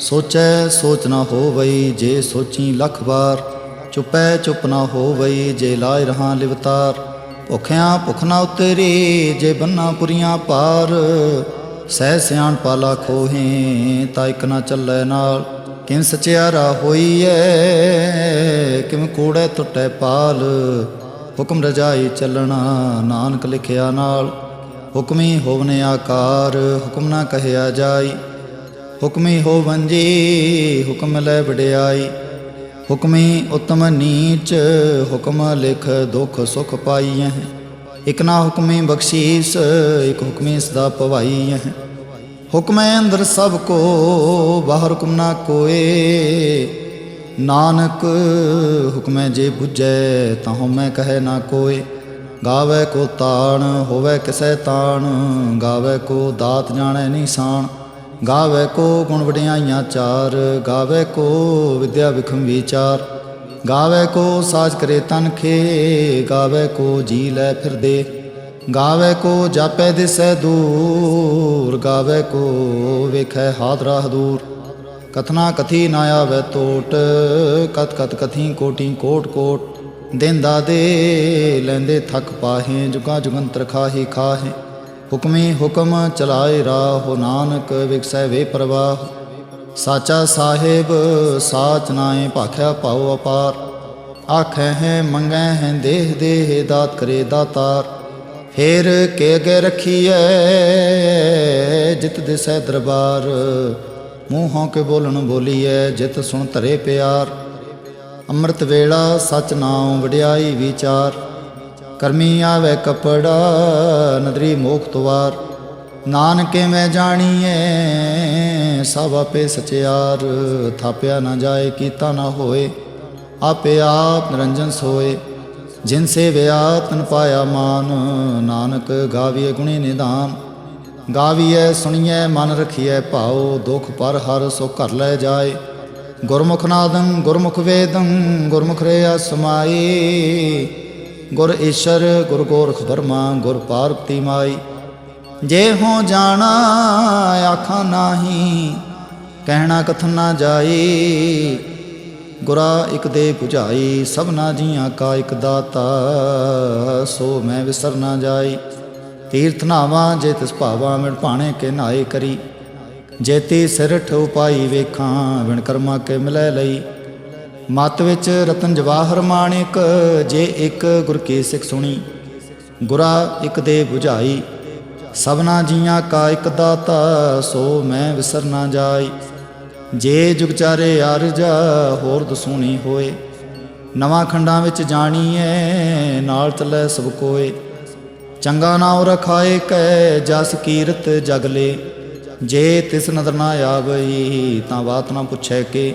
ਸੋਚੈ ਸੋਚ ਨਾ ਹੋਵਈ ਜੇ ਸੋਚੀ ਲੱਖ ਵਾਰ। ਚੁਪੈ ਚੁਪ ਨਾ ਹੋਵਈ ਜੇ ਲਾਇ ਰਹਾ ਲਿਵਤਾਰ। ਭੁਖਿਆਂ ਭੁਖ ਨਾ ਉਤਰੀ ਜੇ ਬੰਨਾ ਪੁਰੀਆਂ ਪਾਰ। ਸਹਿ ਸਿਆਣ ਪਾਲਾ ਖੋਹੇ ਤਾਂ ਇਕ ਨਾ ਚੱਲੈ ਨਾਲ। ਕਿਨ ਸਚਿਆਰਾ ਹੋਈਐ ਕਿਮ ਕੂੜੈ ਟੁੱਟੈ ਪਾਲ। ਹੁਕਮ ਰਜਾਈ ਚੱਲਣਾ ਨਾਨਕ ਲਿਖਿਆ ਨਾਲ। ਹੁਕਮੀ ਹੋਵਨੇ ਆਕਾਰ, ਹੁਕਮ ਨਾ ਕਹਿਆ ਜਾਈ। ਹੁਕਮੀ ਹੋ ਜੀ ਹੁਕਮ ਲੈ ਵਡਿਆਈ। ਹੁਕਮੀ ਉਤਮ ਨੀਚ, ਹੁਕਮ ਲਿਖ ਦੁਖ ਸੁਖ ਪਾਈਐ। ਇਕ ਨਾ ਹੁਕਮੀ ਬਖਸ਼ੀਸ, ਇਕ ਹੁਕਮੀ ਸਦਾ ਭਵਾਈ ਹੈ ਹੁਕਮੈ ਅੰਦਰ ਸਭ ਕੋ, ਬਾਹਰ ਹੁਕਮ ਨਾ ਕੋਏ। ਨਾਨਕ, ਹੁਕਮੈ ਜੇ 부ਜੈ ਤਾਂ ਹਉਮੈ ਕਹੈ ਨਾ ਕੋਏ। ਗਾਵੇ ਕੋ ਤਾਣ, ਹੋਵੇ ਕਿਸੈ ਤਾਣ, ਗਾਵੇ ਕੋ ਦਾਤ ਜਾਣੈ ਨਿਸ਼ਾਨ। ਗਾਵੇ ਕੋ ਗੁਣ ਵਡਿਆਈਆਂ ਚਾਰ, ਗਾਵੇ ਕੋ ਵਿਦਿਆ ਵਿਖਮ ਵਿਚਾਰ। ਗਾਵੇ ਕੋ ਸਾਜ ਕਰੇ ਤਨ ਖੇ, ਗਾਵੇ ਕੋ ਜੀ ਲੈ ਫਿਰਦੇ। ਗਾਵੇ ਕੋ ਜਾਪੈ ਦਿਸੈ ਦੂਰ, ਗਾਵੇ ਕੋ ਵੇਖੈ ਹਾਦਰਾ ਹਦੂਰ ਕਥਨਾ ਕਥੀ ਨਾ ਆਵੇ ਟੋਟ ਕਤ ਕਤ ਕਥੀ ਕੋਟੀ ਕੋਟ ਕੋਟ। ਦਿੰਦਾ ਦੇ ਲੈਂਦੇ ਥੱਕ ਪਾਹੇ, ਜੁਗਾ ਜੁਗੰਤਰ ਖਾਹੀ ਖਾਹੇ। ਹੁਕਮੀ ਹੁਕਮ ਚਲਾਏ ਰਾਹ ਨਾਨਕ ਵਿਕਸੈ ਵੇ ਪ੍ਰਵਾਹ। ਸਾਚਾ ਸਾਹਿਬ, ਸਾਚ ਨਾਏ ਭਾਖਿਆ ਪਾਉ ਅਪਾਰ। ਆਖੈ ਹੈ, ਮੰਗੈ ਹੈ ਦੇਹ ਦੇਹ, ਦਾਤ ਕਰੇ ਦਾਤਾਰ। ਫੇਰ ਕੇ ਅਗੇ ਰਖੀਐ, ਜਿਤ ਦਿਸੈ ਦਰਬਾਰ। ਮੂੰਹੋਂ ਕੇ ਬੋਲਣ ਬੋਲੀਐ, ਜਿਤ ਸੁਣ ਧਰੇ ਪਿਆਰ। ਅੰਮ੍ਰਿਤ ਵੇਲਾ, ਸਚ ਨਾਮ ਵਡਿਆਈ ਵਿਚਾਰ। ਕਰਮੀ ਆਵੇ ਕਪੜਾ, ਨਦਰੀ ਮੋਖ ਤਵਾਰ ਨਾਨਕੇ ਮੈਂ ਜਾਣੀਏ ਸਭ ਆਪੇ ਸਚਿਆਰ। ਥਾਪਿਆ ਨਾ ਜਾਏ, ਕੀਤਾ ਨਾ ਹੋਏ, ਆਪੇ ਆਪ ਨਿਰੰਜਨ ਸੋਏ। ਜਿਨ ਸੇਵਿਆ ਤਨ ਪਾਇਆ ਮਾਨ, ਨਾਨਕ ਗਾਵੀਏ ਗੁਣੀ ਨਿਧਾਨ ਗਾਵੀਐ, ਸੁਣੀਐ, ਮਨ ਰਖੀਐ ਭਾਉ, ਦੁਖ ਪਰ ਹਰ ਸੋ ਘਰ ਲੈ ਜਾਏ। ਗੁਰਮੁਖ ਨਾਦੰ, ਗੁਰਮੁਖ ਵੇਦੰ, ਗੁਰਮੁਖ ਰਿਆ ਸਮਾਈ ਗੁਰ ਈਸ਼ਰ, ਗੁਰ ਗੋਰਖ ਬਰਮਾ ਗੁਰ ਪਾਰਬਤੀ ਮਾਈ। ਜੇ ਹੋ ਜਾਣਾ ਆਖਾਂ ਨਾਹੀ, ਕਹਿਣਾ ਕਥਨ ਨਾ ਜਾਈ। ਗੁਰਾ ਇਕ ਦੇ 부ਝਾਈ ਸਭਨਾ ਜੀਆਂ ਕਾ ਇਕ ਦਾਤਾ, ਸੋ ਮੈਂ ਵਿਸਰ ਨਾ ਜਾਈ। ਤੀਰਥ ਨਾਵਾਂ, ਜੇ ਤਿਸ ਭਾਵਾ ਮਿਣ ਭਾਣੇ ਕੇ ਨਾਏ ਕਰੀ। ਜੇਤੀ ਸਿਰਠ ਉਪਾਈ ਵੇਖਾਂ, ਵਿਣ ਕਰਮਾ ਕੇ ਮਿਲੈ ਲਈ। ਮਤ ਵਿੱਚ ਰਤਨ ਜਵਾਹਰ ਮਾਣਿਕ, ਜੇ ਇੱਕ ਗੁਰ ਕੀ ਸਿੱਖ ਸੁਣੀ, ਗੁਰਾ ਇੱਕ ਦੇ 부ਝਾਈ ਸਭਨਾ ਜੀਆਂ ਕਾ ਇੱਕ ਦਾਤਾ, ਸੋ ਮੈਂ ਵਿਸਰ ਨਾ ਜਾਈ ਜੇ ਜੁਗਚਾਰੇ ਅਰਜਾ, ਹੋਰ ਦਸੂਣੀ ਹੋਏ, ਨਵਾਂ ਖੰਡਾਂ ਵਿੱਚ ਜਾਣੀਏ ਨਾਲ ਚੱਲੇ ਸਭ ਕੋਏ। ਚੰਗਾ ਨਾਉ ਰਖਾਏ ਕੈ, ਜਸ ਕੀਰਤ ਜਗਲੇ ਜੇ ਤਿਸ ਨਦਰ ਨਾ ਆਵਈ, ਤਾਂ ਬਾਤ ਨਾ ਪੁੱਛੈ ਕੇ।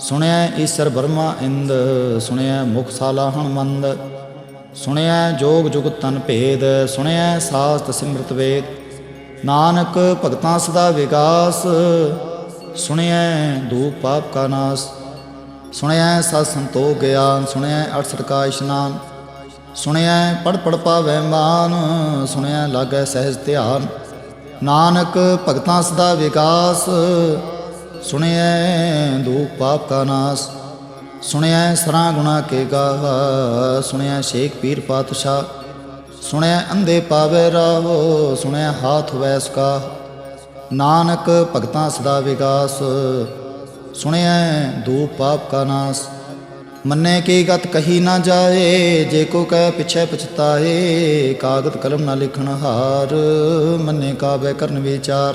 ਸੁਣਿਆ ਈਸ਼ਰ ਬਰਮਾ ਇੰਦ, ਸੁਣਿਆ ਮੁਖ ਸਾਲਾਹਣ ਮੰਦ ਸੁਣਿਆ ਜੋਗ ਜੁਗਤ ਤਨ ਭੇਦ, ਸੁਣਿਆ ਸਾਸਤ ਸਿਮਰਤ ਵੇਦ, ਨਾਨਕ ਭਗਤਾਂ ਸਦਾ ਵਿਕਾਸ ਸੁਣਿਆ ਦੂਪ ਪਾਪ ਕਾ ਨਾਸ, ਸੁਣਿਆ ਸਤ ਸੰਤੋਖ ਗਿਆਨ, ਸੁਣਿਆ ਅਠਸਠ ਕਾ ਇਸ਼ਨਾਨ, ਸੁਣਿਆ ਪੜ ਪੜ ਪਾਵੈ ਮਾਨ, ਸੁਣਿਆ ਲਾਗੈ ਸਹਿਜ ਧਿਆਨ, ਨਾਨਕ ਭਗਤਾਂ ਸਦਾ ਵਿਕਾਸ ਸੁਣਿਐ ਦੁਖ ਪਾਪ ਕਾ ਨਾਸ, ਸੁਣਿਐ ਸਰਾ ਗੁਣਾ ਕੇ ਗਾਵਾ ਸੁਣਿਐ ਸ਼ੇਖ ਪੀਰ ਪਾਤਸ਼ਾਹ, ਸੁਣਿਐ ਅੰਧੇ ਪਾਵੇ ਰਾਵੋ, ਸੁਣਿਐ ਹਾਥ ਵੈਸ ਕਾ। ਨਾਨਕ ਭਗਤਾਂ ਸਦਾ ਵਿਕਾਸ ਸੁਣਿਐ ਦੂਪ ਪਾਪ ਕਾ ਨਾਸ, ਮੰਨੇ ਕੀ ਗਤ ਕਹੀ ਨਾ ਜਾਏ, ਜੇ ਕੋ ਕਹਿ ਪਿਛੈ ਪਛਤਾਏ ਕਾਗਦ ਕਲਮ ਨਾ ਲਿਖਣ ਹਾਰ, ਮੰਨੇ ਕਾਬੈ ਕਰਨ ਵਿਚਾਰ।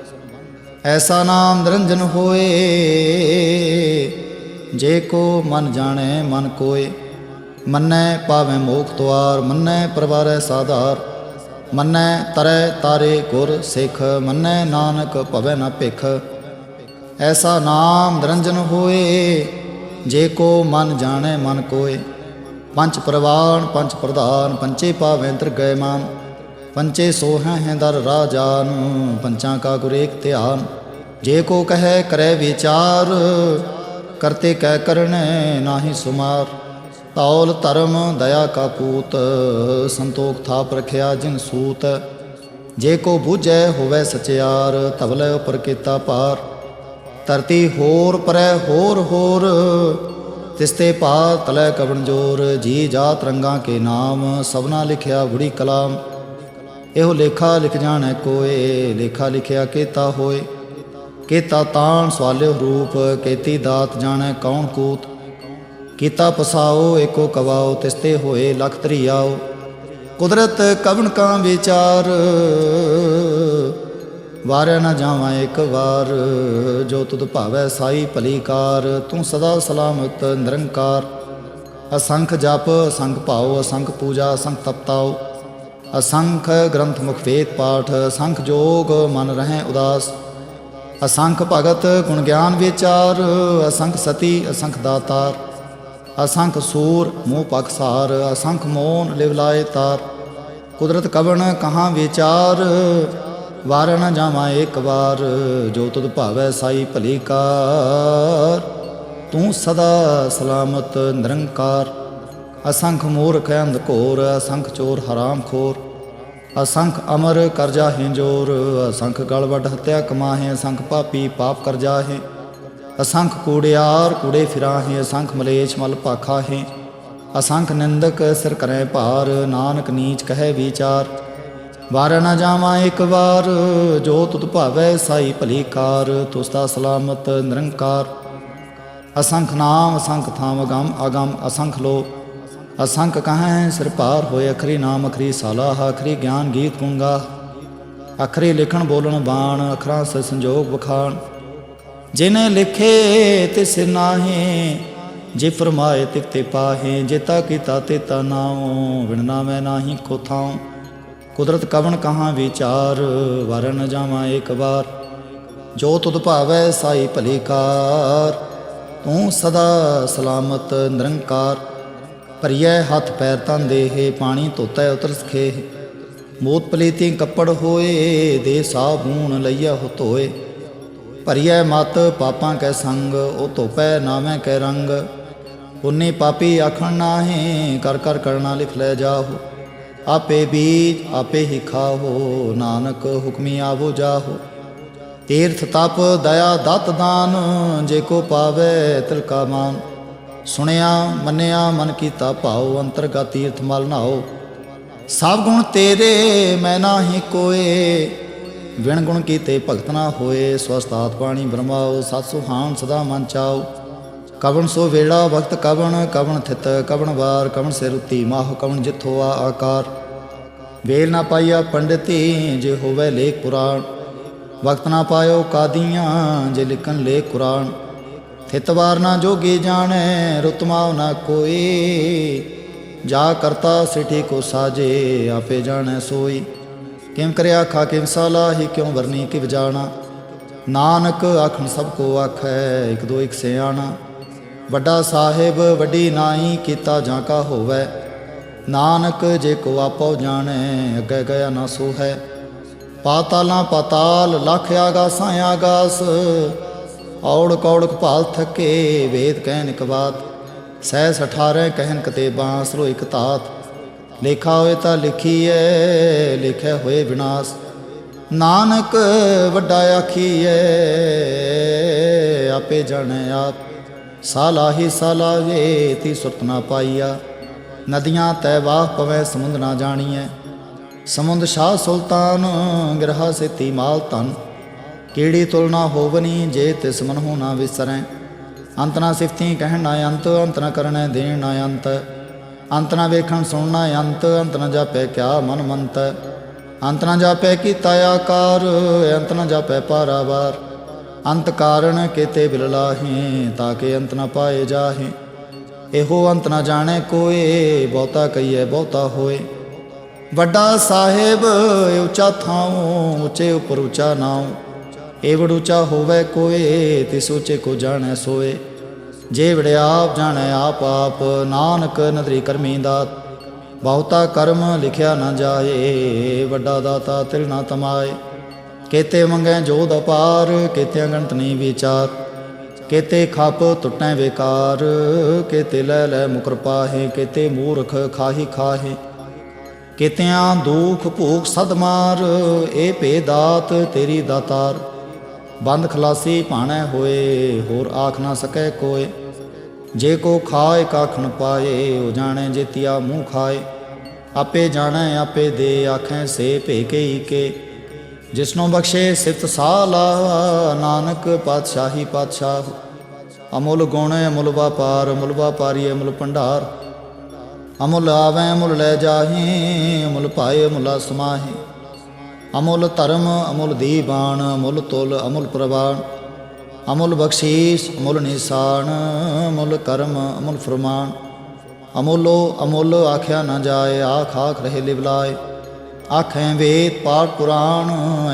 ਐਸਾ ਨਾਮ ਨਿਰੰਜਨ ਹੋਏ, ਜੇ ਕੋ ਮਨ ਜਾਣੈ ਮਨ ਕੋਏ। ਮੰਨੈ ਪਾਵੈ ਮੋਖ ਤਵਾਰ, ਮੰਨੈ ਪਰਵਾਰੈ ਸਾਧਾਰ। ਮੰਨੈ ਤਰੈ ਤਾਰੇ ਗੁਰ ਸਿੱਖ, ਮੰਨੈ ਨਾਨਕ ਭਵੈ ਨਾ ਭਿਖ। ਐਸਾ ਨਾਮ ਨਿਰੰਜਨ ਹੋਏ, ਜੇ ਕੋ ਮਨ ਜਾਣੈ ਮਨ ਕੋਏ। ਪੰਜ ਪ੍ਰਵਾਨ, ਪੰਜ ਪ੍ਰਧਾਨ ਪੰਚੇ ਪਾਵੈ ਗਏ ਮਾਨ। ਪੰਚੇ ਸੋਹੈ ਹੈ ਦਰ ਰਾਜਾਨ, ਪੰਚਾਂ ਕਾ ਗੁਰ ਧਿਆਨ। ਜੇ ਕੋ ਕਹੈ, ਕਰੈ ਵਿਚਾਰ, ਕਰਤੇ ਕਹਿ ਕਰਣੈ ਨਾਹੀ ਸੁਮਾਰ। ਤੌਲ ਧਰਮ ਦਇਆ ਕਾ ਪੂਤ, ਸੰਤੋਖ ਥਾਪ ਰਖਿਆ ਜਿਨ ਸੂਤ। ਜੇ ਕੋ ਬੁਝੈ ਹੋਵੇ ਸਚਿਆਰ ਤਵਲੇ ਉਪਰ ਕੀਤਾ ਪਾਰ ਧਰਤੀ ਹੋਰ ਪਰੈ ਹੋਰ ਹੋਰ, ਤਿਸਤੇ ਪਾ ਤਲੇ ਕਵਣ ਜੋਰ। ਜੀ ਜਾਤ ਰੰਗਾਂ ਕੇ ਨਾਮ, ਸਭਨਾ ਲਿਖਿਆ ਬੁੜੀ ਕਲਾਮ। ਇਹੋ ਲੇਖਾ ਲਿਖ ਜਾਣੈ ਕੋਏ, ਲੇਖਾ ਲਿਖਿਆ ਕੀਤਾ ਹੋਏ। ਕੀਤਾ ਤਾਣ ਸਵਾਲਿਓ ਰੂਪ, ਕੀਤੀ ਦਾਤ ਜਾਣੈ ਕੌਣ ਕੂਤ। ਕੀਤਾ ਪਸਾਓ, ਏਕੋ ਕਵਾਓ, ਤਿਸਤੇ ਹੋਏ ਲਖ ਤਰੀਆਓ ਕੁਦਰਤ ਕਵਣ ਕਾ ਵਿਚਾਰ, ਵਾਰਿਆ ਨਾ ਜਾਵਾਂ ਇੱਕ ਵਾਰ। ਜੋ ਤੁਧ ਭਾਵੈ ਸਾਈ ਭਲੀ ਕਾਰ, ਤੂੰ ਸਦਾ ਸਲਾਮਤ ਨਿਰੰਕਾਰ। ਅਸੰਖ ਜਪ, ਅਸੰਖ ਭਾਉ, ਅਸੰਖ ਪੂਜਾ, ਅਸੰਖ ਤਪਤਾਓ ਅਸੰਖ ਗ੍ਰੰਥ ਮੁਖ ਵੇਦ ਪਾਠ, ਅਸੰਖ ਜੋਗ ਮਨ ਰਹੇ ਉਦਾਸ। ਅਸੰਖ ਭਗਤ ਗੁਣ ਗਿਆਨ ਵਿਚਾਰ, ਅਸੰਖ ਸਤੀ, ਅਸੰਖ ਦਾਤਾਰ। ਅਸੰਖ ਸੂਰ ਮੋਹ ਪਖਸਾਰ ਅਸੰਖ ਮੋਨ ਲਿਵਲਾਏ ਤਾਰ। ਕੁਦਰਤ ਕਵਣ ਕਹਾਂ ਵਿਚਾਰ ਵਾਰ ਨ ਜਾਵਾਂ ਇੱਕ ਵਾਰ। ਜੋ ਤੁਧ ਭਾਵੈ ਸਾਈ ਭਲੀ ਕਾਰ, ਤੂੰ ਸਦਾ ਸਲਾਮਤ ਨਿਰੰਕਾਰ। ਅਸੰਖ ਮੂਰਖ ਅੰਧ ਘੋਰ, ਅਸੰਖ ਚੋਰ ਹਰਾਮ ਖੋਰ। ਅਸੰਖ ਅਮਰ ਕਰਜਾ ਹੈ ਜੋਰ, ਅਸੰਖ ਗਲਵਟ ਹਤਿਆ ਕਮਾਹੇ, ਅਸੰਖ ਪਾਪੀ ਪਾਪ ਕਰਜਾਹੇ ਅਸੰਖ ਕੂੜਿਆਰ ਕੂੜੇ ਫਿਰਾਹੇ, ਅਸੰਖ ਮਲੇਛ ਮਲ ਭਾਖਾ ਅਸੰਖ ਨਿੰਦਕ ਸਿਰ ਕਰੈ ਭਾਰ, ਨਾਨਕ ਨੀਚ ਕਹੈ ਵਿਚਾਰ। ਵਾਰ ਨ ਜਾਵਾਂ ਇੱਕ ਵਾਰ, ਜੋ ਤੁਧ ਭਾਵੈ ਸਾਈ ਭਲੀ ਕਾਰ, ਤੁਸਤਾ ਸਲਾਮਤ ਨਿਰੰਕਾਰ। ਅਸੰਖ ਨਾਮ, ਅਸੰਖ ਥਾਮ ਗਮ ਅਗਮ ਅਸੰਖ ਲੋ ਅਸੰਖ ਕਹੈ, ਸਿਰ ਭਾਰ ਹੋਏ, ਅਖਰੀ ਨਾਮ, ਅਖਰੀ ਸਾਲਾਹ, ਅਖਰੀ ਗਿਆਨ ਗੀਤ ਗੁੰਗਾ। ਅਖਰੀ ਲਿਖਣ ਬੋਲਣ ਬਾਣ, ਅਖਰਾਂ ਸ ਸੰਜੋਗ ਵਖਾਣ। ਜਿਨੇ ਲਿਖੇ ਤਿਸ ਨਾਹੀ, ਜੇ ਫਰਮਾਏ ਤਿਕ ਤੇ ਪਾਹੇ ਜੇਤਾ ਕੀਤਾ ਤੇਤਾ ਨਾਉ ਵਿਣ ਨਾਮੈ ਨਾਹੀ ਕੋ ਥਾਉ। ਕੁਦਰਤ ਕਵਣ ਕਹਾਂ ਵਿਚਾਰ, ਵਰਨ ਜਾਵਾਂ ਇੱਕ ਵਾਰ। ਜੋ ਤੁਧ ਭਾਵੈ ਸਾਈ ਭਲੀ ਕਾਰ, ਤੂੰ ਸਦਾ ਸਲਾਮਤ ਨਿਰੰਕਾਰ। ਭਰੀਐ ਹੱਥ ਪੈਰ ਤਨ ਦੇਹ, ਪਾਣੀ ਧੋਤੈ ਉਤਰ ਸਖੇ। ਮੋਤ ਪਲੀਤੀ ਕੱਪੜ ਹੋਏ, ਦੇ ਸਾਬੂਨ ਲਈਆ ਹੋ ਧੋਏ। ਭਰੀਐ ਮਤ ਪਾਪਾਂ ਕੈ ਸੰਗ, ਉਹ ਧੋਪੈ ਨਾਵੇਂ ਕੈ ਰੰਗ। ਉਨੇ ਪਾਪੀ ਆਖਣ ਨਾਹੀ, ਕਰ ਕਰ ਕਰਨਾ ਲਿਖ ਲੈ ਜਾਹੋ। ਆਪੇ ਬੀਜ, ਆਪੇ ਹੀ ਖਾਹੋ, ਨਾਨਕ ਹੁਕਮੀ ਆਵੋ ਜਾਹੋ। ਤੀਰਥ ਤਪ, ਦਇਆ ਦਤ ਦਾਨ, ਜੇ ਕੋ ਪਾਵੇ ਤਿਲ ਕਾ ਮਾਨ। ਸੁਣਿਆ, ਮੰਨਿਆ, ਮਨ ਕੀਤਾ ਭਾਉ, ਅੰਤਰਗਤ ਤੀਰਥ ਮਲ ਨਾਓ ਸਭ ਗੁਣ ਤੇਰੇ, ਮੈਂ ਨਾਹੀ ਕੋਏ। ਵਿਣ ਗੁਣ ਕੀਤੇ ਭਗਤ ਨਾ ਹੋਏ ਸਵਸਤਾਤ ਪਾਣੀ ਬ੍ਰਹਮਾਓ ਸਤ ਸੁਹਾਨ ਸਦਾ ਮਨ ਚਾਓ ਕਵਣ ਸੋ ਵੇੜਾ ਵਕਤ ਕਵਣ ਕਵਣ ਥਿਤ, ਕਵਣ ਵਾਰ, ਕਵਣ ਸਿਰ ਰੁਤੀ ਮਾਹ ਕਵਣ ਜਿਥੋ ਆ ਆਕਾਰ। ਵੇਲ ਨਾ ਪਾਈਆ ਪੰਡਤੀ ਜੇ ਹੋਵੇ ਲੇਖ ਪੁਰਾਣ। ਵਕਤ ਨਾ ਪਾਇਓ ਕਾਦੀਆਂ, ਜੇ ਲਿਖਣ ਲੇਖ ਕੁਰਾਨ। ਥਿਤਵਾਰ ਨਾ ਜੋਗੀ ਜਾਣੈ, ਰੁਤਮਾਉ ਨਾ ਕੋਈ। ਜਾ ਕਰਤਾ ਸਿਠੀ ਕੋ ਸਾਜੇ, ਆਪੇ ਜਾਣੈ ਸੋਈ। ਕਿਮ ਕਰਿਆ ਖਾ ਕਿਮ ਸਾਲਾਹੀ ਕਿਉ ਵਰਨੀ ਕਿਵ ਜਾਣਾ। ਨਾਨਕ ਆਖਣ ਸਭ ਕੋ ਆਖੈ, ਇਕ ਦੋ ਇਕ ਸਿਆਣਾ। ਵੱਡਾ ਸਾਹਿਬ, ਵੱਡੀ ਨਾਈ ਕੀਤਾ ਜਾਂ ਕਾ ਹੋਵੇ। ਨਾਨਕ ਜੇ ਕੋ ਆਪੋ ਜਾਣੈ, ਅੱਗੇ ਗਿਆ ਨਾ ਸੋ ਹੈ ਪਾਤਾਲਾਂ ਪਾਤਾਲ, ਲਖ ਆਗਾਸਾਂ ਆਗਾਸ। ਔੜ ਕੌੜਕ ਭਾਲ ਥਕੇ, ਵੇਦ ਕਹਿਨ ਇਕ ਬਾਤ ਸਹਿ 18 ਕਹਿਨ ਕਤੇ ਬਾਂਸਰੋ ਇਕ ਤਾਤ ਲੇਖਾ ਹੋਏ ਤਾਂ ਲਿਖੀਐ ਲਿਖਿਆ ਹੋਏ ਵਿਨਾਸ਼। ਨਾਨਕ ਵੱਡਾ ਆਖੀ ਆਖੀਐ, ਆਪੇ ਜਾਣੈ ਆਪ। ਸਾਲਾਹੀ ਸਾਲਾਵੇ ਤੀ ਸੁਰਤ ਨਾ ਪਾਈਆ। ਨਦੀਆਂ ਤੈ ਵਾਹ ਪਵੈ, ਸਮੁੰਦ ਨਾ ਜਾਣੀਐ। ਸਮੁੰਦ ਸ਼ਾਹ ਸੁਲਤਾਨ, ਗਿਰਹਾ ਸੇਤੀ ਮਾਲ ਤਨ ਕੀੜੀ ਤੁਲਨਾ ਹੋਵਨੀ ਜੇ ਤਿਸ ਮਨ ਹੋ ਨਾ ਵਿਸਰੈ? ਅੰਤ ਨਾ ਸਿਫਤੀ ਕਹਿਣ ਨਾ ਅੰਤ ਅੰਤ ਨਾ ਕਰਨੈ ਦੇਣ ਨਾ ਅੰਤ। ਅੰਤ ਨਾ ਵੇਖਣ ਸੁਣਨਾ ਅੰਤ ਅੰਤ ਨਾ ਜਾਪੈ ਕਿਆ ਮਨ ਮੰਤ। ਅੰਤ ਨਾ ਜਾਪੈ ਕੀਤਾ ਆਕਾਰ, ਅੰਤ ਨਾ ਜਾਪੈ ਪਾਰਾਵਾਰ। ਅੰਤ ਕਾਰਣ ਕੇਤੇ ਬਿਲਲਾਹੀ ਤਾਂ ਕਿ ਅੰਤ ਨਾ ਪਾਏ ਜਾਹੇ। ਇਹੋ ਅੰਤ ਨਾ ਜਾਣੇ ਕੋਏ, ਬਹੁਤਾ ਕਹੀਏ ਬਹੁਤਾ ਹੋਏ। ਵੱਡਾ ਸਾਹਿਬ ਉੱਚਾ ਥਾਉ, ਉੱਚੇ ਉਪਰ ਉੱਚਾ ਨਾਉ। ਏਵੜ ਉੱਚਾ ਹੋਵੇ ਕੋਏ ਤਿਸ ਉੱਚੇ ਕੋ ਜਾਣੈ ਸੋਏ। ਜੇ ਵੜ ਆਪ ਜਾਣੈ ਆਪ ਆਪ, ਨਾਨਕ ਨਦਰੀ ਕਰਮੀ ਦਾ ਬਹੁਤਾ ਕਰਮ ਲਿਖਿਆ ਨਾ ਜਾਏ, ਵੱਡਾ ਦਾਤਾ ਤਿਲ ਨਾ ਤਮਾਏ। ਕੇਤੇ ਮੰਗੈ ਜੋਦ ਅਪਾਰ, ਕੇਤੇ ਅੰਗੰਤ ਨਹੀਂ ਵਿਚਾਰ। ਕੇਤੇ ਖਪ ਟੁੱਟੈ ਵਿਕਾਰ, ਕੇਤੇ ਲੈ ਲੈ ਮੁਕਰ ਪਾਹੇ, ਕੇਤੇ ਮੂਰਖ ਖਾਹੀ ਖਾਹੇ। ਕਿਤਿਆਂ ਦੁਖ ਭੂਖ ਸਦਮਾਰ ਏ ਇਹ ਦਾਤ ਤੇਰੀ ਦਾਤਾਰ। ਬੰਦ ਖਲਾਸੀ ਭਾਣੈ ਹੋਏ, ਹੋਰ ਆਖ ਨਾ ਸਕੈ ਕੋਏ। ਜੇ ਕੋ ਖਾਏ, ਕਾਖਣ ਪਾਏ, ਉਹ ਜਾਣੈ ਜੇਤੀਆ ਮੂੰਹ ਖਾਏ। ਆਪੇ ਜਾਣੈ, ਆਪੇ ਦੇ, ਆਖੈ ਸੇ ਭੇ ਕੇ। ਹੀ ਜਿਸਨੂੰ ਬਖਸ਼ੇ ਸਿਫਤ ਸਾਲਾ ਨਾਨਕ ਪਾਤਸ਼ਾਹੀ ਪਾਤਸ਼ਾਹ। ਅਮੁੱਲ ਗੁਣ ਅਮੁੱਲ ਵਪਾਰ, ਅਮੁੱਲ ਵਪਾਰੀ ਅਮੁੱਲ ਭੰਡਾਰ। ਅਮੁੱਲ ਆਵੈ, ਅਮੁੱਲ ਲੈ ਜਾਹੀ, ਅਮੁੱਲ ਪਾਏ ਅਮੁੱਲਾ ਸਮਾਹੀ ਅਮੁੱਲ ਧਰਮ, ਅਮੁੱਲ ਦੀਵਾਨ, ਅਮੁੱਲ ਤੁਲ, ਅਮੁੱਲ ਪ੍ਰਵਾਨ। ਅਮੁੱਲ ਬਖਸ਼ੀਸ਼, ਅਮੁੱਲ ਨਿਸ਼ਾਨ, ਅਮੁੱਲ ਕਰਮ, ਅਮੁੱਲ ਫਰਮਾਨ। ਅਮੁੱਲੋ, ਅਮੁੱਲ ਆਖਿਆ ਨਾ ਜਾਏ, ਆਖ ਆਖ ਰਹੇ ਲਿਵਲਾਏ ਆਖੈ ਵੇਦ ਪਾਠ ਪੁਰਾਣ,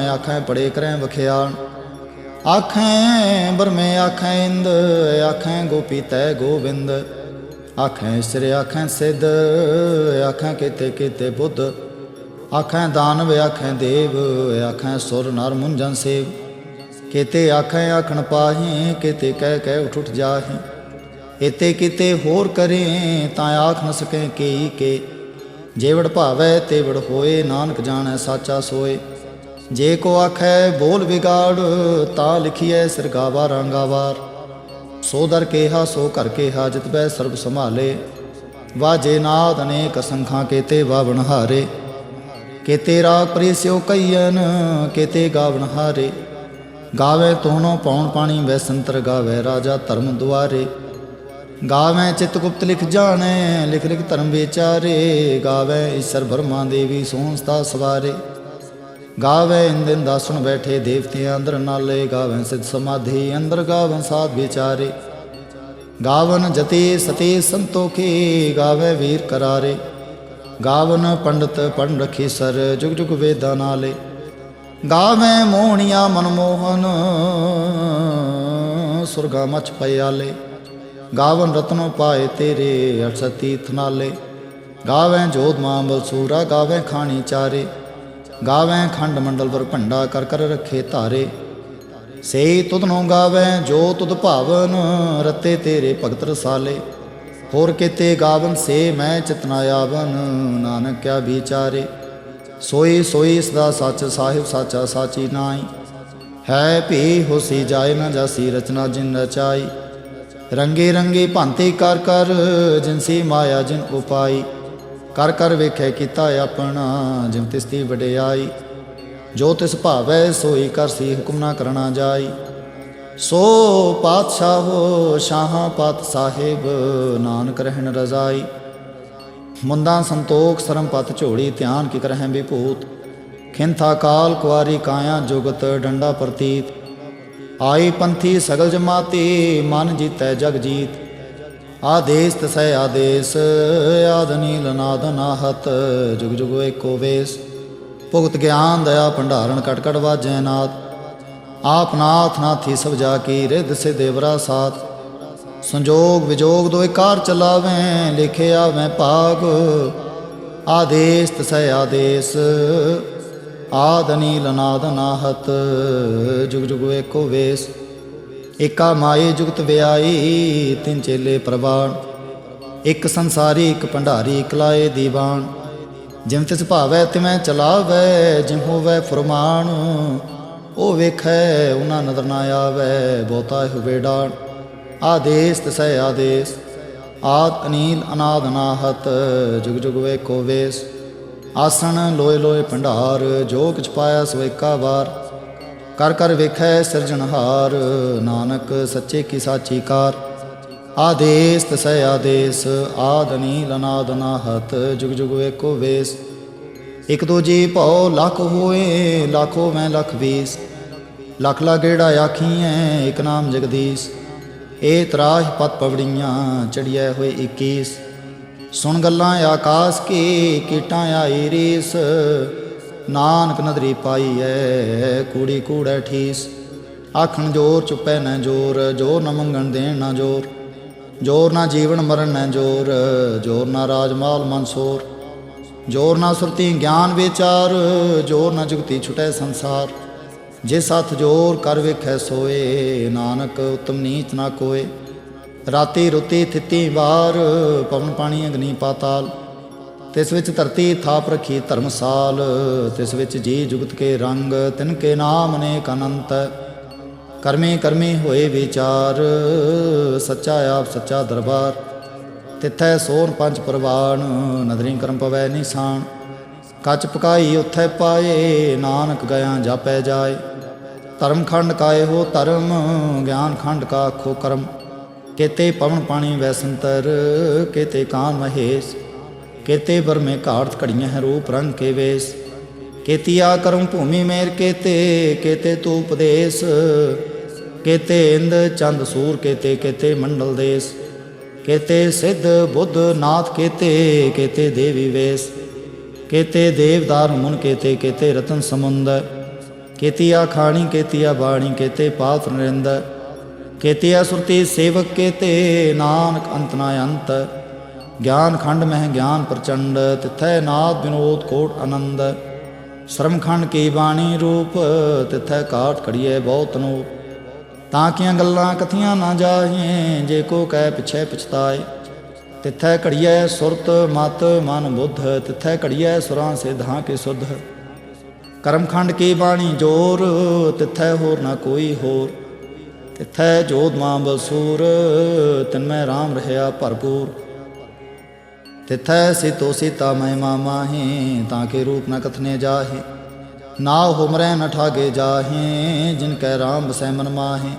ਆਖੈ ਪੜੇ ਕਰੈ ਵਖਿਆਣ। ਆਖੈ ਬਰਮੇ ਆਖੈ ਇੰਦ, ਆਖੈ ਗੋਪੀ ਤੈ ਗੋਬਿੰਦ ਆਖੈ ਸਿਰ, ਆਖੈ ਸਿੱਧ, ਆਖੈ ਕਿਤੇ ਕਿਤੇ ਬੁੱਧ। ਆਖੈ ਦਾਨਵ ਆਖੈ ਦੇਵ ਆਖੈ ਸੁਰ ਨਰ ਮੁੰਜਨ ਸੇਵ। ਕਿਤੇ ਆਖੈ ਆਖਣ ਪਾਹੀ, ਕਿਤੇ ਕਹਿ ਕਹਿ ਉਠ ਉਠ ਜਾਹੀ। ਇਤੇ ਕਿਤੇ ਹੋਰ ਕਰੇ, ਤਾਂ ਆਖ ਨ ਸਕੈ ਕੇਈ ਕੇ। ਜੇਵੜ ਭਾਵੈ, ਤੇਵੜ ਹੋਏ, ਨਾਨਕ ਜਾਣੈ ਸਾਚਾ ਸੋਏ। ਜੇ ਕੋ ਆਖੈ ਬੋਲ ਵਿਗਾੜ, ਤਾਂ ਲਿਖੀਐ ਸਰਗਾਵਾ ਰੰਗਾਵਾਰ ਸੋ ਦਰ ਕੇਹਾ, ਸੋ ਕਰ ਕੇਹਾ ਜਿਤ ਬੈ ਸਰਬ ਸੰਭਾਲੇ। ਵਾਜੇ ਨਾਦ ਅਨੇਕ ਸੰਖਾਂ ਕੇਤੇ ਵਾਵਣ ਹਾਰੇ। ਕੇਤੇ ਰਾਗ ਪ੍ਰੀਸਿਓ ਕਈਨ ਕੇਤੇ ਗਾਵਣ ਹਾਰੇ। ਗਾਵੇ ਤੋਣੋ ਪੌਣ ਪਾਣੀ ਵੈ ਸੰਤਰ ਗਾਵੇ ਰਾਜਾ ਧਰਮ ਦੁਆਰੇ। ਗਾਵੇ ਚਿਤ ਗੁਪਤ ਲਿਖ ਜਾਣੈ, ਲਿਖ ਲਿਖ ਧਰਮ ਵਿਚਾਰੇ। ਗਾਵੇ ਈਸ਼ਰ ਬਰਮਾ ਦੇਵੀ ਸੋਹਣਸਤਾ ਸਵਾਰੇ। ਗਾਵੇ ਇੰਦਨ ਦਾਸਣ ਬੈਠੇ ਦੇਵਤੇ ਅੰਦਰ ਨਾਲੇ। ਗਾਵੇ ਸਿਧ ਸਮਾਧੀ ਅੰਦਰ ਗਾਵਨ ਸਾਧ ਵਿਚਾਰੇ। ਗਾਵਨ ਜਤੀ ਸਤੀ ਸੰਤੋਖੀ, ਗਾਵੇ ਵੀਰ ਕਰਾਰੇ। ਗਾਵਨ ਪੰਡਤ ਪੜਨ ਰਖੀ ਸਰ ਜੁਗ ਜੁਗ ਵੇਦਾਂ ਨਾਲੇ। ਗਾਵੇ ਮੋਹਣੀਆਂ ਮਨਮੋਹਨ, ਸੁਰਗਾ ਮਚ ਪਿਆਲੇ ਗਾਵਨ ਰਤਨੋ ਪਾਏ ਤੇਰੇ ਅਠ ਤੀਰਥ ਨਾਲੇ। ਗਾਵੇ ਜੋਧ ਮਾਂਬਲ ਸੂਰਾ, ਗਾਵੇ ਖਾਣੀ ਚਾਰੇ। ਗਾਵੇ ਖੰਡ ਮੰਡਲ ਵਰ ਭੰਡਾ ਕਰ ਕਰ ਰੱਖੇ ਧਾਰੇ। ਸੇ ਤੁਧ ਨੂੰ ਗਾਵੇ, ਜੋ ਤੁਧ ਭਾਵਨ, ਰਤੇ ਤੇਰੇ ਭਗਤ ਰਸਾਲੇ। ਹੋਰ ਕਿਤੇ ਗਾਵਨ ਸੇ ਮੈਂ ਚਿਤਨਾ ਆਵਨ ਨਾਨਕ ਕਿਆ ਵਿਚਾਰੇ। ਸੋਈ ਸੋਈ ਸਦਾ ਸੱਚ ਸਾਹਿਬ, ਸਾਚਾ ਸਾਚੀ ਨਾਈ ਹੈ ਭੀ ਹੋਸੀ ਜਾਏ ਨਾ ਜਾਸੀ ਰਚਨਾ ਜਿਨ ਰਚਾਈ। ਰੰਗੇ ਰੰਗੇ ਭਾਂਤੇ ਕਰ ਕਰ ਜਿਨਸੀ ਮਾਇਆ ਜਿਨ ਉਪਾਈ। ਕਰ ਕਰ ਵੇਖੇ ਕੀਤਾ ਆਪਣਾ ਜਿਮ ਤਿਸਤੀ ਵਡਿਆਈ। ਜੋ ਤਿਸ ਭਾਵੈ ਸੋਈ ਕਰਸੀ ਹੁਕਮ ਨਾ ਕਰਨਾ ਜਾਈ। ਸੋ ਪਾਤਸ਼ਾਹੋ ਸ਼ਾਹਾਂ ਪਤ ਸਾਹਿਬ, ਨਾਨਕ ਰਹਿਣ ਰਜ਼ਾਈ। ਮੁੰਦਾ ਸੰਤੋਖ ਸਰਮ ਪਤ ਝੋੜੀ ਧਿਆਨ ਕੀ ਕਰਹਿ ਵਿਭੂਤ। ਖਿੰਥਾ ਕਾਲ ਕੁਆਰੀ ਕਾਇਆ ਜੁਗਤ ਡੰਡਾ ਪ੍ਰਤੀਤ। ਆਈ ਪੰਥੀ ਸਗਲ ਜਮਾਤੀ, ਮਨ ਜੀਤੈ ਜਗ ਜੀਤ। ਆਦੇਸ ਤਸੈ ਆਦੇਸ, ਆਦ ਨੀਲ ਜੁਗ ਜੁਗ ਏਕੋ ਵੇਸ। ਭੁਗਤ ਗਿਆਨ ਦਇਆ ਭੰਡਾਰਨ ਕਟ ਕਟ ਵਾਜੈ ਨਾਦ। ਆਪ ਨਾਥ ਨਾਥੀ ਸਭ ਜਾ ਕੀ, ਰਿਧ ਸੇ ਦੇਵਰਾ ਸਾਥ। ਸੰਜੋਗ ਵਿਜੋਗ ਦੋਇ ਕਾਰ ਚਲਾਵੇਂ ਲਿਖਿਆ ਮੈਂ ਭਾਗ। ਆਦੇਸ ਤਸੈ ਆਦੇਸ ਆਦਨੀ ਲਨਾਦਨਾਹਤ ਜੁਗ ਜੁਗ ਏਕੋ ਵੇਸ। ਏਕਾ ਮਾਏ ਜੁਗਤ ਵਿਆਈ, ਤਿੰਨ ਚੇਲੇ ਪ੍ਰਵਾਨ। ਇੱਕ ਸੰਸਾਰੀ, ਇੱਕ ਭੰਡਾਰੀ ਇਕਲਾਏ ਦੀਵਾਨ। ਜਿਮ ਤਿਸ ਭਾਵੈ ਤਿਵੇਂ ਚਲਾਵੈ, ਜਿਮ ਹੋਵੈ ਫਰਮਾਨ। ਉਹ ਵੇਖੈ, ਉਹਨਾਂ ਨਦਰ ਨਾ ਆਵੈ, ਬਹੁਤਾ ਹੋਵੇ ਆਦੇਸ ਤਸੈ ਆਦੇਸ, ਆਦ ਅਨੀਲ ਅਨਾਦ ਨਾਹਤ, ਜੁਗ ਜੁਗ ਵੇਖੋ ਵੇਸ। ਆਸਣ ਲੋਏ ਲੋਏ ਭੰਡਾਰ, ਜੋ ਕਿਛ ਪਾਇਆ ਸੋ ਏਕਾ ਵਾਰ। ਕਰ ਕਰ ਵੇਖੈ ਸਿਰਜਣਹਾਰ ਨਾਨਕ ਸੱਚੇ ਕੀ ਸਾਚੀ ਕਾਰ। ਆਦੇਸ ਤਸੈ ਆਦੇਸ, ਆਦ ਅਨੀਲ ਅਨਾਦ ਨਾਹਤ, ਜੁਗ ਜੁਗ ਵੇਖੋ ਵੇਸ। ਇਕ ਦੋ ਜੀ ਭਉ, ਲੱਖ ਹੋਏ, ਲੱਖੋ ਮੈਂ ਲੱਖ ਵੀਸ। ਲੱਖ ਲਾ ਗੇੜਾ ਆਖੀਐ, ਇਕ ਨਾਮ ਜਗਦੀਸ਼। ਏ ਤਰਾਹ ਪਤ ਪਵੜੀਆਂ ਚੜੀਐ ਹੋਏ 21 ਸੁਣ ਗੱਲਾਂ ਆਕਾਸ ਕੀ, ਕੀਟਾਂ ਆਈ ਰੀਸ। ਨਾਨਕ ਨਦਰੀ ਪਾਈ ਐ, ਕੂੜੀ ਕੂੜੈ ਠੀਸ। ਆਖਣ ਜੋਰ ਚੁੱਪੈ ਨਾ ਜੋਰ ਜੋਰ ਨਾ ਮੰਗਣ ਦੇਣ ਨਾ ਜੋਰ। ਜੋਰ ਨਾ ਜੀਵਨ ਮਰਨ ਨਾ ਜੋਰ ਜੋਰ ਨਾ ਰਾਜ ਮਾਲ ਮਨਸੂਰ ਜੋਰ ਨਾ ਸੁਰਤੀ ਗਿਆਨ ਵਿਚਾਰ, ਜੋਰ ਨਾ ਜੁਗਤੀ ਛੁਟੈ ਸੰਸਾਰ। ਜੇ ਸਤ ਜੋਰ ਕਰ ਵੇਖੈ ਸੋਏ, ਨਾਨਕ ਉਤਮ ਨੀਚ ਨਾ ਕੋਏ। ਰਾਤੀ ਰੁਤੀ ਥਿੱਤੀ ਵਾਰ, ਪਵਨ ਪਾਣੀ ਅਗਨੀ ਪਾਤਾਲ। ਤਿਸ ਵਿੱਚ ਧਰਤੀ ਥਾਪ ਰਖੀ ਧਰਮਸਾਲ, ਤਿਸ ਵਿੱਚ ਜੀ ਜੁਗਤ ਕੇ ਰੰਗ, ਤਿਨ ਕੇ ਨਾਮ ਨੇ ਅਨੰਤ। ਕਰਮੀ ਕਰਮੀ ਹੋਏ ਵਿਚਾਰ, ਸੱਚਾ ਆਪ ਸੱਚਾ ਦਰਬਾਰ। ਤਿੱਥੈ ਸੋਨ ਪੰਜ ਪਰਵਾਨ, ਨਦਰੀ ਕਰਮ ਪਵੈ ਨਿਸ਼ਾਨ। ਕੱਚ ਪਕਾਈ ਉਥੈ ਪਾਏ, ਨਾਨਕ ਗਿਆ ਜਾਪੈ ਜਾਏ। ਧਰਮ ਖੰਡ ਕਾਏ ਹੋ ਧਰਮ, ਗਿਆਨ ਖੰਡ ਕਾ ਆਖੋ ਕਰਮ। ਕੇਤੇ ਪਵਨ ਪਾਣੀ ਵੈਸੰਤਰ ਕੇਤੇ ਕਾਨ ਮਹੇਸ਼। ਕੇਤੇ ਬਰਮੇ ਘਾੜਤ ਘੜੀਆਂ ਹੈ ਰੂਪ ਰੰਗ ਕੇ ਵੇਸ। ਕੇਤੀਆ ਕਰਮ ਭੂਮੀ ਮੇਰ ਕੇਤੇ ਕੇਤੇ ਤੂ ਉਪਦੇਸ। ਕੇਤੇ ਇੰਦ ਚੰਦ ਸੂਰ ਕੇਤੇ ਕੇਤੇ ਮੰਡਲ ਦੇਸ। ਕੇਤੇ ਸਿੱਧ ਬੁੱਧ ਨਾਥ ਕੇਤੇ ਕੇਤੇ ਦੇਵੀ ਵੇਸ। ਕੇਤੇ ਦੇਵਦਾਰ ਮੁਨ ਕੇਤੇ ਕੇਤੇ ਰਤਨ ਸਮੁੰਦ। ਕੇਤੀਆ ਖਾਣੀ, ਕੇਤੀਆ ਬਾਣੀ, ਕੇਤੇ ਪਾਤ ਨਰਿੰਦ। ਕੇਤੀਆ ਸੁਰਤੀ ਸੇਵਕ ਕੇਤੇ ਨਾਨਕ ਅੰਤ ਨਾ ਅੰਤ। ਗਿਆਨ ਖੰਡ ਮਹਿ ਗਿਆਨ ਪ੍ਰਚੰਡ, ਤਿਥੈ ਨਾਦ ਵਿਨੋਦ ਕੋਟ ਆਨੰਦ। ਸ਼ਰਮ ਖੰਡ ਕੀ ਬਾਣੀ ਰੂਪ, ਤਿਥੈ ਕਾਟ ਘੜੀਏ ਬਹੁਤ ਨੋ ਤਾਂ ਕੀਆਂ ਗੱਲਾਂ ਕਥੀਆਂ ਨਾ ਜਾਹੀਏ ਜੇ ਕੋ ਕਹਿ ਪਿਛੈ ਪਛਤਾਏ। ਤਿਥੈ ਘੜੀਐ ਸੁਰਤ ਮਤ ਮਨ ਬੁੱਧ, ਤਿਥੈ ਘੜੀਐ ਸੁਰਾਂ ਸਿਧਾਂ ਕੇ ਸੁਧ। ਕਰਮਖੰਡ ਕੀ ਬਾਣੀ ਜੋਰ, ਤਿਥੈ ਹੋਰ ਨਾ ਕੋਈ ਹੋਰ। ਤਿਥੈ ਜੋਤ ਮਾਂ ਬਸੂਰ, ਤਿਨਮੈ RAM ਰਹਿਆ ਭਰਪੂਰ। ਤਿਥੈ ਸਿਤੋ ਸੀਤਾ ਮਹਿਮਾ ਮਾਹੀ, ਤਾਂ ਕੇ ਰੂਪ ਨ ਕਥਨੇ ਜਾਹੇ। ਨਾ ਹੁਮਰੈ ਨ ਠਾਗੇ ਜਾਹੇ, ਜਿਨ ਕੈ RAM ਵਸੈ ਮਨ ਮਾਹੇ।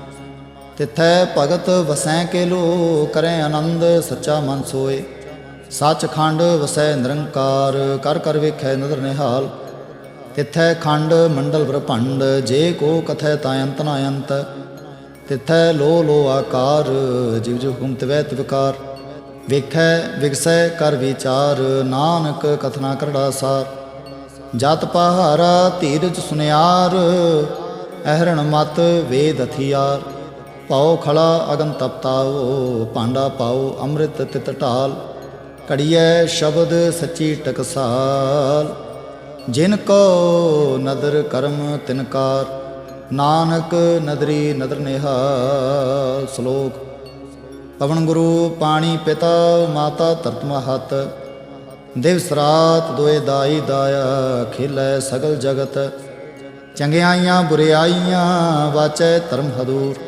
ਤਿਥੈ ਭਗਤ ਵਸੈ ਕੇ ਲੋ ਕਰੈ ਆਨੰਦ ਸੱਚਾ ਮਨ ਸੋਏ। ਸੱਚਖੰਡ ਵਸੈ ਨਿਰੰਕਾਰ, ਕਰ ਕਰ ਵੇਖੈ ਨਦਰ ਨਿਹਾਲ। ਤਿਥੈ ਖੰਡ ਮੰਡਲ ਬ੍ਰਹਮੰਡ, ਜੇ ਕੋ ਕਥੈ ਤਾ ਅੰਤ ਨ ਅੰਤ। ਤਿਥੈ ਲੋ ਲੋ ਆਕਾਰ, ਜਿਵ ਜਿਵ ਹੁਕਮ ਤਵੈ ਤਵਕਾਰ ਵੇਖੈ ਵਿਗਸੈ ਕਰ ਵਿਚਾਰ, ਨਾਨਕ ਕਥਨਾ ਕਰੜਾ ਸਾਰ। ਜਤ ਪਹਾਰਾ ਧੀਰਜ ਸੁਨਿਆਰ, ਅਹਰਣ ਮਤ ਵੇਦ ਹਥਿਆਰ ਪਾਓ ਖਲਾ ਅਗਨ ਤਪਤਾਓ ਭਾਂਡਾ ਪਾਓ ਅੰਮ੍ਰਿਤ ਤਿਤ ਢਾਲ ਕੜੀਐ ਸ਼ਬਦ ਸੱਚੀ ਟਕਸਾਲ। ਜਿਨ ਕੋ ਨਦਰ ਕਰਮ ਤਿਨਕਾਰ ਨਾਨਕ ਨਦਰੀ ਨਦਰ ਨਿਹਾਲ। ਸ਼ਲੋਕ, ਪਵਨ ਗੁਰੂ ਪਾਣੀ ਪਿਤਾ, ਮਾਤਾ ਧਰਤ ਮਹਤ। ਦਿਵਸ ਰਾਤ ਦੋਏ ਦਾਈ ਦਾਇਆ ਖਿਲੈ ਸਗਲ ਜਗਤ। ਚੰਗਿਆਈਆਂ ਬੁਰਿਆਈਆਂ ਵਾਚੈ ਧਰਮ ਹਦੂਰ।